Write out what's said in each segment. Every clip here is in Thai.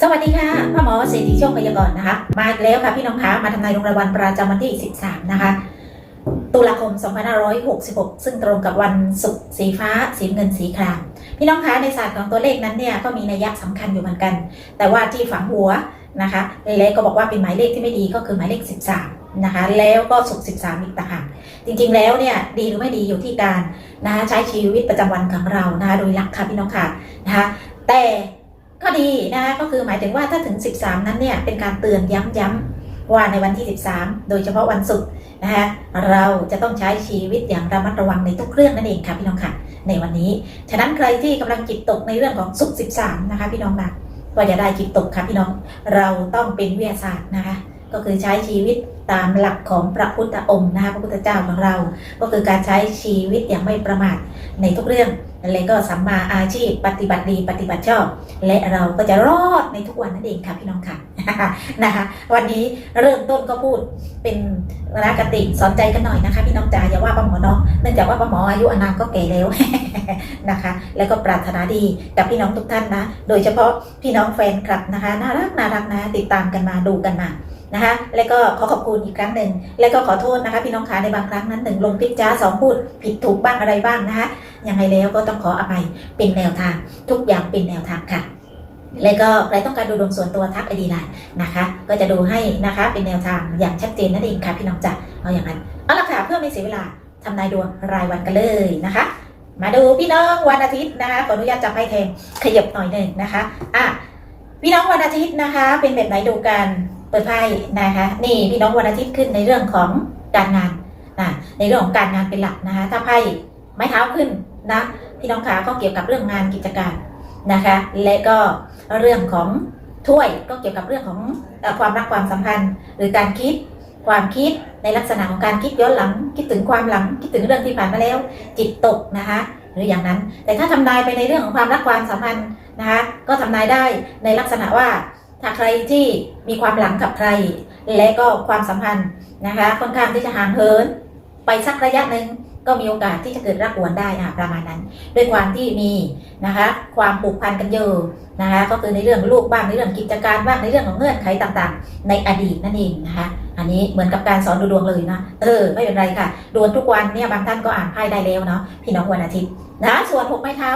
สวัสดีค่ะพ่อหมอเศรษฐีโชคพยากรณ์นะคะ มาอีกแล้วค่ะพี่น้องคะมาทำนายดวงรายวันประจำวันที่ 13 นะคะ ตุลาคม 2566 ซึ่งตรงกับวันศุกร์สีฟ้าสีเงินสีคราม พี่น้องคะในศาสตร์ของตัวเลขนั้นเนี่ยก็มีนัยยะสำคัญอยู่เหมือนกัน แต่ว่าที่ฝังหัวนะคะเลยก็บอกว่าเป็นหมายเลขที่ไม่ดีก็คือหมายเลข 13 นะคะ แล้วก็ศุกร์13 อีกต่างหากจริงๆแล้วเนี่ยดีหรือไม่ดีอยู่ที่การนะคะใช้ชีวิตประจำวันของเรานะคะโดยหลักค่ะพี่น้องค่ะนะคะแต่ ก็ดีนะคะก็คือหมายถึงว่าถ้าถึง 13 นั้นเนี่ยเป็นการเตือนย้ำๆว่าในวันที่ 13 โดยเฉพาะวันศุกร์นะคะเราจะต้องใช้ชีวิตอย่างระมัดระวังในทุกเรื่องนั่นเองค่ะพี่น้องค่ะ ในวันนี้ ฉะนั้นใครที่กำลังจิตตกในเรื่องของศุกร์13 นะคะพี่น้องนะก็อย่าได้จิตตกค่ะพี่น้อง เราต้องเป็นวิทยาศาสตร์นะคะ ก็คือใช้ชีวิตตามหลักของพระพุทธองค์นะคะพระพุทธเจ้าของเรา ก็คือการใช้ชีวิตอย่างไม่ประมาทในทุกเรื่องและก็สัมมาอาชีพปฏิบัติดีปฏิบัติชอบ และเราก็จะรอดในทุกวันนั่นเองค่ะพี่น้องค่ะนะคะ วันนี้เริ่มต้นก็พูดเป็นรากติสอนใจกันหน่อยนะคะ พี่น้องจ๋าอย่าว่าป้าหมอเนาะเนื่องจากว่าป้าหมออายุอานามก็แก่แล้วนะคะ แล้วก็ปรารถนาดีกับพี่น้องทุกท่านนะ โดยเฉพาะพี่น้องแฟนคลับนะคะ น่ารักน่ารักนะติดตามกันมาดูกันมา นะคะแล้วก็ขอขอบคุณอีกครั้งหนึ่ง แล้วก็ขอโทษนะคะพี่น้องคะในบางครั้งนั้นหนึ่งลงพิจจ้าสองพูดผิดถูกบ้างอะไรบ้างนะคะยังไงแล้วก็ต้องขออภัยเป็นแนวทาง ทุกอย่างเป็นแนวทางค่ะแล้วก็ใครต้องการดูดวงส่วนตัวทักไอดีไลน์นะคะ ก็จะดูให้นะคะเป็นแนวทางอย่างชัดเจนนั่นเองค่ะพี่น้องจ๋าเอาอย่างนั้นเอาละค่ะเพื่อไม่เสียเวลาทำนายดวงรายวันกันเลยนะคะ มาดูพี่น้องวันอาทิตย์นะคะขออนุญาตจับไพ่แทนขยับหน่อยหนึ่งนะคะอะพี่น้องวันอาทิตย์นะคะ เป็นแบบไหนดูกัน ปิดไพ่นะคะ นี่พี่น้องวันอาทิตย์ขึ้นในเรื่องของการงานนะในเรื่องของการงานเป็นหลักนะคะ ถ้าไพ่ไม้เท้าขึ้นนะพี่น้องขาก็เกี่ยวกับเรื่องงานกิจการนะคะ และก็เรื่องของถ้วยก็เกี่ยวกับเรื่องของความรักความสัมพันธ์ หรือการคิดความคิดในลักษณะของการคิดย้อนหลัง คิดถึงความหลังคิดถึงเรื่องที่ผ่านมาแล้ว จิตตกนะคะหรืออย่างนั้น แต่ถ้าทำนายไปในเรื่องของความรักความสัมพันธ์นะคะก็ทำนายได้ในลักษณะว่า ถ้าใครที่มีความหลังกับใคร และก็ความสัมพันธ์นะคะค่อนข้างที่จะห่างเหิน ไปสักระยะหนึ่งก็มีโอกาสที่จะเกิดรักหวนได้นะประมาณนั้น ด้วยความที่มีนะคะความผูกพันกันเยอะนะคะก็คือในเรื่องลูกบ้างในเรื่องกิจการบ้างในเรื่องของเงื่อนไขต่างๆ ในอดีตนั่นเองนะคะอันนี้เหมือนกับการสอนดูดวงเลยนะเออไม่เป็นไรค่ะดวงทุกวันเนี่ยบางท่านก็อ่านไพ่ได้แล้วเนาะพี่น้องวันอาทิตย์นะส่วนหกไม้เท้า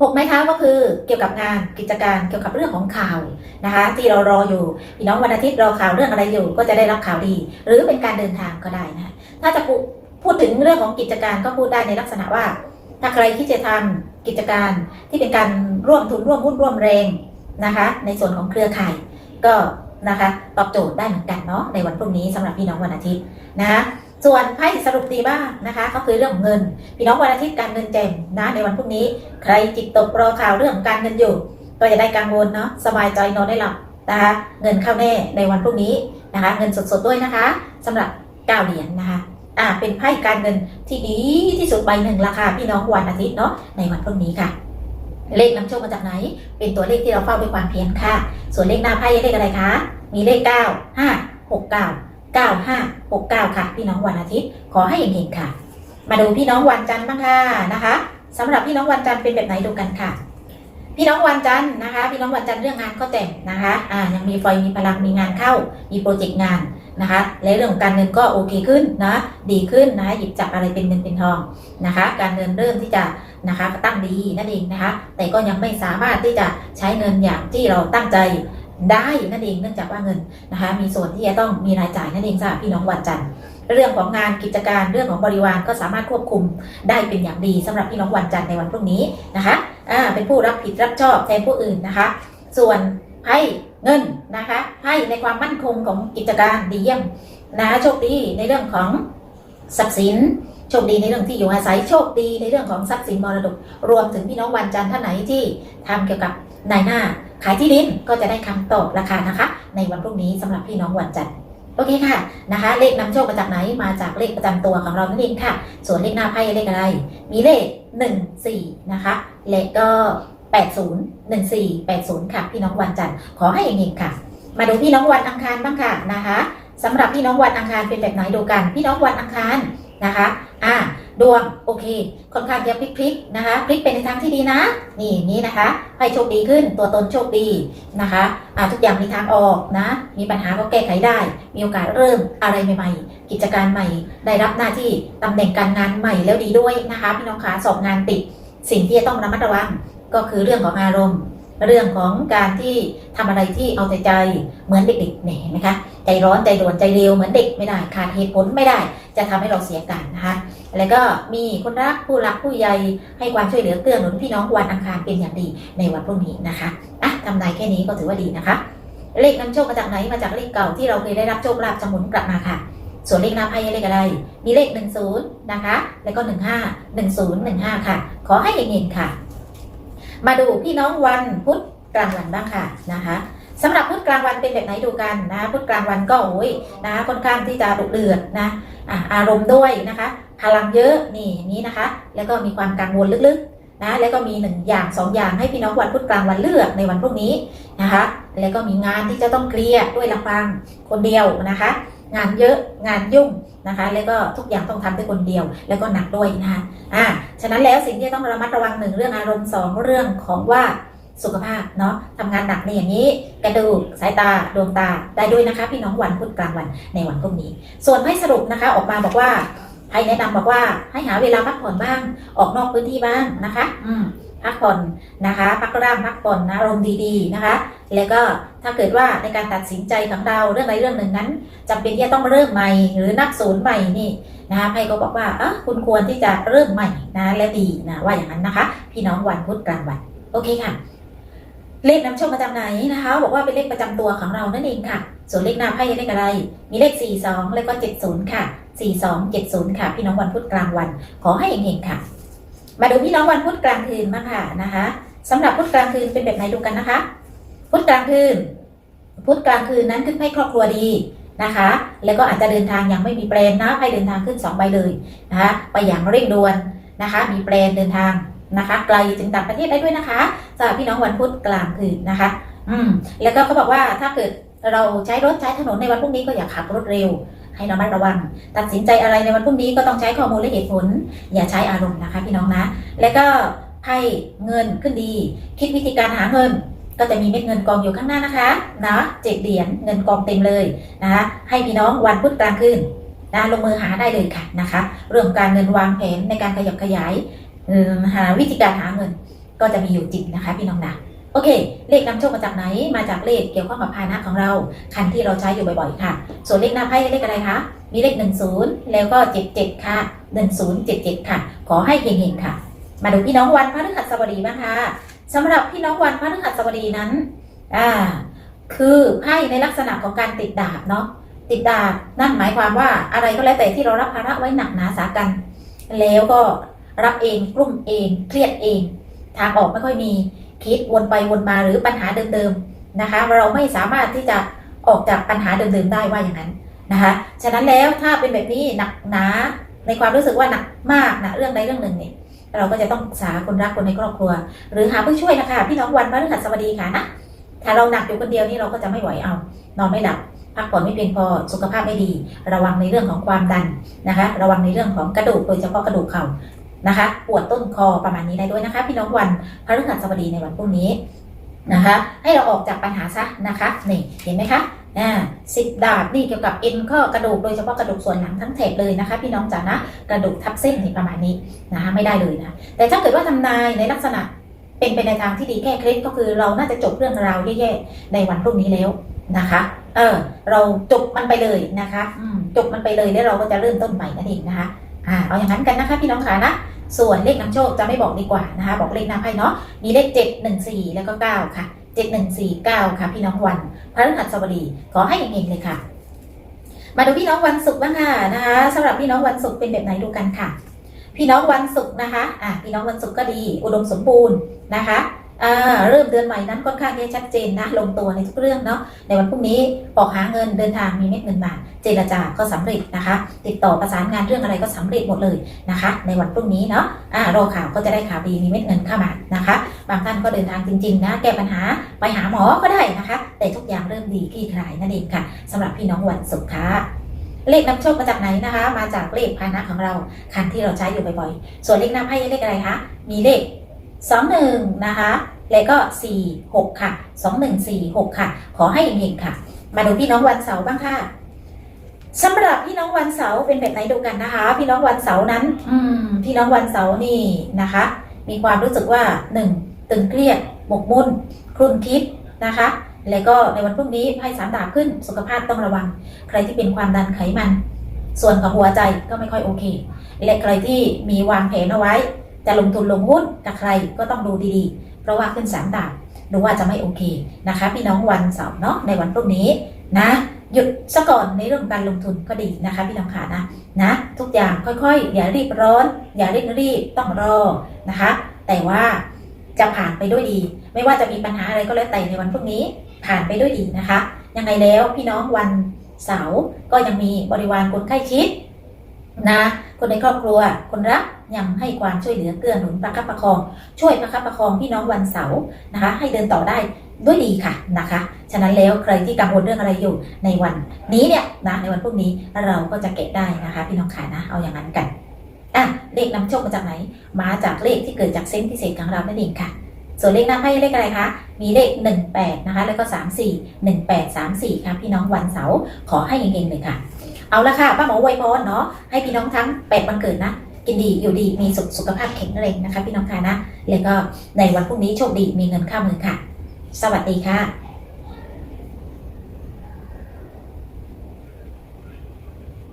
หกไม้เท้าก็คือเกี่ยวกับงานกิจการเกี่ยวกับเรื่องของข่าวนะคะ ที่เรารออยู่พี่น้องวันอาทิตย์รอข่าวเรื่องอะไรอยู่ ก็จะได้รับข่าวดี หรือเป็นการเดินทางก็ได้นะถ้าจะพูดถึงเรื่องของกิจการก็พูดได้ในลักษณะว่า ถ้าใครที่จะทำกิจการที่เป็นการร่วมทุนร่วมหุ้นร่วมแรงนะคะ ในส่วนของเครือข่ายก็นะคะตอบโจทย์ได้เหมือนกันเนาะในวันพรุ่งนี้สำหรับพี่น้องวันอาทิตย์นะคะ ส่วนไพ่สรุปดีบ้างนะคะ ก็คือเรื่องของเงิน พี่น้องวันอาทิตย์การเงินแจ่มนะในวันพรุ่งนี้ ใครจิตตกรอข่าวเรื่องของการเงินอยู่ ก็จะได้กังวลเนาะสบายใจนอนได้หลับนะคะเงินเข้าแน่ในวันพรุ่งนี้นะคะ เงินสดๆด้วยนะคะสำหรับเก้าเหรียญนะคะอ่าเป็นไพ่การเงินที่ดีที่สุดใบหนึ่งราคาพี่น้องวันอาทิตย์เนาะในวันพรุ่งนี้ค่ะ เลขนำโชคมาจากไหน เป็นตัวเลขที่เราเฝ้าด้วยความเพียรค่ะ ส่วนเลขหน้าไพ่เลขอะไรคะมีเลข 9 5 6 9 9 5 6 9 ค่ะ พี่น้องวันอาทิตย์ขอให้เห็นๆค่ะ มาดูพี่น้องวันจันทร์บ้างค่ะนะคะสำหรับพี่น้องวันจันทร์เป็นแบบไหนดูกันค่ะ พี่น้องวันจันทร์นะคะ พี่น้องวันจันทร์เรื่องงานก็แต่งนะคะอ่ายังมีไฟมีพลังมีงานเข้า มีโปรเจกต์งานนะคะและเรื่องของการเงินก็โอเคขึ้นนะดีขึ้นนะหยิบจับอะไรเป็นเงินเป็นทองนะคะ การเงินเริ่มที่จะนะคะตั้งดีนั่นเองนะคะ แต่ก็ยังไม่สามารถที่จะใช้เงินอย่างที่เราตั้งใจ ได้นั่นเองเนื่องจากว่าเงินนะคะ มีส่วนที่จะต้องมีรายจ่ายนั่นเองสำหรับพี่น้องวันจันทร์เรื่องของงานกิจการเรื่องของบริวารก็สามารถควบคุมได้เป็นอย่างดีสำหรับพี่น้องวันจันทร์ในวันพรุ่งนี้นะคะอ่าเป็นผู้รับผิดรับชอบแทนผู้อื่นนะคะ ส่วนไพ่เงินนะคะไพ่ในความมั่นคงของกิจการดีเยี่ยมนะคะโชคดีในเรื่องของทรัพย์สินโชคดีในเรื่องที่อยู่อาศัยโชคดีในเรื่องของทรัพย์สินมรดก รวมถึงพี่น้องวันจันทร์ท่านไหนที่ทำเกี่ยวกับนายหน้า ขายที่ดินก็จะได้คำตอบราคานะคะ ในวันพรุ่งนี้สำหรับพี่น้องวันจันทร์โอเคค่ะนะคะ เลขนำโชคมาจากไหนมาจากเลขประจำตัวของเรานั่นเองค่ะ ส่วนเลขหน้าไพ่เลขอะไร มีเลข1 4นะคะเลขก็80 1 4 80ค่ะ พี่น้องวันจันทร์ขอให้เองค่ะ มาดูพี่น้องวันอังคารบ้างค่ะนะคะสำหรับพี่น้องวันอังคารเป็นแบบไหนดูกัน พี่น้องวันอังคารนะคะ อ่า ดวงโอเค ค่อนข้างจะพลิกๆนะคะพลิกไปในทางที่ดีนะ นี่นี้นะคะให้โชคดีขึ้นตัวตนโชคดีนะคะอ่าทุกอย่างมีทางออกนะ มีปัญหาก็แก้ไขได้ มีโอกาสเริ่มอะไรใหม่ๆ กิจการใหม่ ได้รับหน้าที่ตำแหน่งการงานใหม่แล้วดีด้วยนะคะพี่น้องคะสอบงานติดสิ่งที่จะต้องระมัดระวังก็คือเรื่องของอารมณ์ เรื่องของการที่ทำอะไรที่เอาแต่ใจเหมือนเด็กๆเนี่ยเห็นไหมคะ ใจร้อนใจด่วนใจเร็วเหมือนเด็กไม่ได้ขาดเหตุผลไม่ได้ จะทำให้เราเสียการนะคะ แล้วก็มีคนรักผู้รักผู้ใหญ่ให้ความช่วยเหลือเกื้อหนุนพี่น้องวันอังคารเป็นอย่างดีในวันพรุ่งนี้นะคะอะทำนายแค่นี้ก็ถือว่าดีนะคะ เลขนำโชคมาจากไหนมาจากเลขเก่าที่เราเคยได้รับโชคลาภจะหมุนกลับมาค่ะ ส่วนเลขนำให้เลขอะไร มีเลข 10 นะคะ แล้วก็ 15 10 15 ค่ะ ขอให้เฮงๆค่ะ มาดูพี่น้องวันพุธกลางวันบ้างค่ะนะคะสำหรับพุธกลางวันเป็นแบบไหนดูกันนะพุธกลางวันก็โอ้ยนะค่อนข้างที่จะดุเดือดนะอารมณ์ด้วยนะคะ พลังเยอะนี่อย่างนี้นะคะ แล้วก็มีความกังวลลึกๆนะแล้วก็มีหนึ่งอย่างสองอย่างให้พี่น้องวันพุธกลางวันเลือกในวันพรุ่งนี้นะคะ แล้วก็มีงานที่จะต้องเคลียร์ด้วยลำพังคนเดียวนะคะ งานเยอะงานยุ่งนะคะ แล้วก็ทุกอย่างต้องทำด้วยคนเดียว แล้วก็หนักด้วยนะคะอ่าฉะนั้นแล้วสิ่งที่ต้องระมัดระวังหนึ่งเรื่องอารมณ์สองเรื่องของว่าสุขภาพเนาะทำงานหนักในอย่างนี้ กระดูกสายตาดวงตาได้ด้วยนะคะ พี่น้องวันพุธกลางวันในวันพรุ่งนี้ ส่วนให้สรุปนะคะ ออกมาบอกว่า ให้แนะนำบอกว่าให้หาเวลาพักผ่อนบ้าง ออกนอกพื้นที่บ้างนะคะ อืมพักผ่อนนะคะ พักร่างพักผ่อนนะอารมณ์ดีๆนะคะ แล้วก็ถ้าเกิดว่าในการตัดสินใจของเราเรื่องใดเรื่องหนึ่งนั้นจำเป็นที่จะต้องเริ่มใหม่หรือนับศูนย์ใหม่นี่นะคะไพ่ก็บอกว่าอะคุณควรที่จะเริ่มใหม่นะและดีนะว่าอย่างนั้นนะคะ พี่น้องวันพุธกลางวันโอเคค่ะ เลขนำโชคมาจากไหนนะคะ บอกว่าเป็นเลขประจำตัวของเรานั่นเองค่ะ ส่วนเลขหน้าไพ่เลขอะไร มีเลข 42 แล้วก็ 70 ค่ะ42 70 ค่ะ พี่น้องวันพุธกลางวัน ขอให้เฮงๆค่ะ มาดูพี่น้องวันพุธกลางคืนมาค่ะนะคะสำหรับพุธกลางคืนเป็นแบบไหนดูกันนะคะ พุธกลางคืน พุธกลางคืนนั้นขึ้นให้ครอบครัวดีนะคะ แล้วก็อาจจะเดินทางอย่างไม่มีแปลนนะไพ่เดินทางขึ้น2ใบเลยนะคะไปอย่างเร่งด่วนนะคะ มีแปลนเดินทางนะคะ ไกลถึงต่างประเทศได้ด้วยนะคะสำหรับพี่น้องวันพุธกลางคืนนะคะ อืมแล้วก็เขาบอกว่าถ้าเกิดเราใช้รถใช้ถนนในวันพรุ่งนี้ก็อย่าขับรถเร็ว ให้ระมัดระวัง ตัดสินใจอะไรในวันพรุ่งนี้ก็ต้องใช้ข้อมูลและเหตุผล อย่าใช้อารมณ์นะคะพี่น้องนะ แล้วก็ไพ่เงินขึ้นดี คิดวิธีการหาเงิน ก็จะมีเม็ดเงินกองอยู่ข้างหน้านะคะนะเจ็ดเหรียญเงินกองเต็มเลยนะคะให้พี่น้องวันพุธกลางคืนนะลงมือหาได้เลยค่ะนะคะ เรื่องการเงินวางแผนในการขยับขยายหาวิธีการหาเงินก็จะมีอยู่จริงนะคะพี่น้องนะ โอเค เลขนำโชคมาจากไหน มาจากเลขเกี่ยวข้องกับพานะของเรา คันที่เราใช้อยู่บ่อยๆ ค่ะ ส่วนเลขหน้าไพ่เลขอะไรคะ มีเลข 10 แล้วก็ 77 ค่ะ 1077 ค่ะ ขอให้เฮงๆค่ะ มาดูพี่น้องวันพฤหัสบดีบ้างค่ะสำหรับพี่น้องวันพฤหัสบดีนั้น อ่า คือไพ่ในลักษณะของการติดดาบเนาะ ติดดาบ นั่นหมายความว่าอะไรก็แล้วแต่ที่เรารับภาระไว้หนักหนาสากัน แล้วก็รับเองกลุ่มเอง เครียดเอง ทางออกไม่ค่อยมี คิดวนไปวนมาหรือปัญหาเดิมๆนะคะ เราไม่สามารถที่จะออกจากปัญหาเดิมๆได้ว่าอย่างนั้นนะคะฉะนั้นแล้วถ้าเป็นแบบนี้หนักหนาในความรู้สึกว่าหนักมากนะเรื่องใดเรื่องหนึ่งเนี่ยเราก็จะต้องปรึกษาคนรักคนในครอบครัว หรือหาผู้ช่วยนะคะ พี่น้องวันพฤหัสบดีค่ะนะถ้าเราหนักอยู่คนเดียวนี่เราก็จะไม่ไหวเอา นอนไม่หลับพักผ่อนไม่เพียงพอสุขภาพไม่ดี ระวังในเรื่องของความดันนะคะ ระวังในเรื่องของกระดูกโดยเฉพาะกระดูกเข่า นะคะ ปวดต้นคอประมาณนี้ได้ด้วยนะคะ พี่น้องวันพฤหัสบดีในวันพรุ่งนี้นะคะ ให้เราออกจากปัญหาซะนะคะนี่เห็นไหมคะอ่าสิบดาบนี่เกี่ยวกับเอ็นข้อกระดูกโดยเฉพาะกระดูกส่วนหลังทั้งแถบเลยนะคะ พี่น้องจ๋านะกระดูกทับเส้นนี่ประมาณนี้นะคะไม่ได้เลยนะแต่ถ้าเกิดว่าทำนายในลักษณะเป็นไปในทางที่ดีแก้เคล็ดก็คือเราน่าจะจบเรื่องราวแย่ๆในวันพรุ่งนี้แล้วนะคะ เออ เราจบมันไปเลยนะคะอืมจบมันไปเลยแล้วเราก็จะเริ่มต้นใหม่นั่นเองนะคะ อ่าเอาอย่างนั้นกันนะคะพี่น้องขานะส่วนเลขนำโชคจะไม่บอกดีกว่านะคะ บอกเลขหนำไพ่เนาะมีเลขเจ็ดหนึ่งสี่แล้วก็เก้าค่ะเจ็ดหนึ่งสี่เก้าค่ะ พี่น้องวันพระฤหัสบดีขอให้เองเลยค่ะ มาดูพี่น้องวันศุกร์บ้างค่ะนะคะสำหรับพี่น้องวันศุกร์เป็นแบบไหนดูกันค่ะ พี่น้องวันศุกร์นะคะอ่าพี่น้องวันศุกร์ก็ดี อุดมสมบูรณ์นะคะ อ่าเริ่มเดือนใหม่นั้นค่อนข้างที่จะชัดเจนนะลงตัวในทุกเรื่องเนาะในวันพรุ่งนี้ออกหาเงินเดินทางมีเม็ดเงินมาเจรจาก็สำเร็จนะคะ ติดต่อประสานงานเรื่องอะไรก็สำเร็จหมดเลยนะคะ ในวันพรุ่งนี้เนาะอ่ารอข่าวก็จะได้ข่าวดีมีเม็ดเงินเข้ามานะคะ บางท่านก็เดินทางจริงๆนะแก้ปัญหาไปหาหมอก็ได้นะคะ แต่ทุกอย่างเริ่มดีคลี่คลายนั่นเองค่ะสำหรับพี่น้องวันศุกร์ค่ะเลขนำโชคมาจากไหนนะคะ มาจากเลขพานะของเราคันที่เราใช้อยู่บ่อยๆ ส่วนเลขนำให้เลขอะไรคะมีเลข 21 นะคะ แล้วก็ 4 6 ค่ะ 21 4 6 ค่ะ ขอให้เฮงๆค่ะ มาดูพี่น้องวันเสาร์บ้างค่ะสำหรับพี่น้องวันเสาร์เป็นแบบไหนดูกันนะคะ พี่น้องวันเสาร์นั้น อืม พี่น้องวันเสาร์นี่นะคะ มีความรู้สึกว่า 1. ตึงเครียดหมกมุ่นครุ่นคิดนะคะแล้วก็ในวันพรุ่งนี้ไพ่สามดาบขึ้นสุขภาพต้องระวัง ใครที่เป็นความดันไขมัน ส่วนของหัวใจก็ไม่ค่อยโอเค และใครที่มีวางแผนเอาไว้ จะลงทุนลงหุ้นกับใครก็ต้องดูดีๆ เพราะว่าขึ้นสามดาบดูว่าจะไม่โอเคนะคะ พี่น้องวันเสาร์เนาะในวันพรุ่งนี้นะ หยุดซะก่อนในเรื่องการลงทุนก็ดีนะคะ พี่น้องขานะนะ ทุกอย่างค่อยๆ อย่ารีบร้อน อย่าเร่งรีบต้องรอนะคะ แต่ว่าจะผ่านไปด้วยดี ไม่ว่าจะมีปัญหาอะไรก็แล้วแต่ในวันพรุ่งนี้ผ่านไปด้วยดีนะคะ ยังไงแล้วพี่น้องวันเสาร์ก็ยังมีบริวารคนใกล้ชิด นะ คนในครอบครัว คนรักยังให้ความช่วยเหลือเกื้อหนุนประคับประคอง ช่วยประคับประคองพี่น้องวันเสาร์นะคะ ให้เดินต่อได้ด้วยดีค่ะนะคะ ฉะนั้นแล้วใครที่กังวลเรื่องอะไรอยู่ในวันนี้เนี่ยนะในวันพรุ่งนี้เราก็จะเก็บได้นะคะพี่น้องขานะเอาอย่างนั้นกันอะเลขนำโชคมาจากไหน มาจากเลขที่เกิดจากเซนส์พิเศษของเรานั่นเองค่ะ ส่วนเลขนำให้เลขอะไรคะ มีเลข 18 นะคะ แล้วก็ 34 18 34 ค่ะพี่น้องวันเสาร์ขอให้เฮงๆเลยค่ะ เอาละค่ะป้าหมอไวยพรเนาะให้พี่น้องทั้งแปดวันเกิดนะกินดีอยู่ดีมีสุขสุขภาพแข็งแรงนะคะ พี่น้องค่ะนะแล้วก็ในวันพรุ่งนี้โชคดีมีเงินเข้ามือค่ะ สวัสดีค่ะ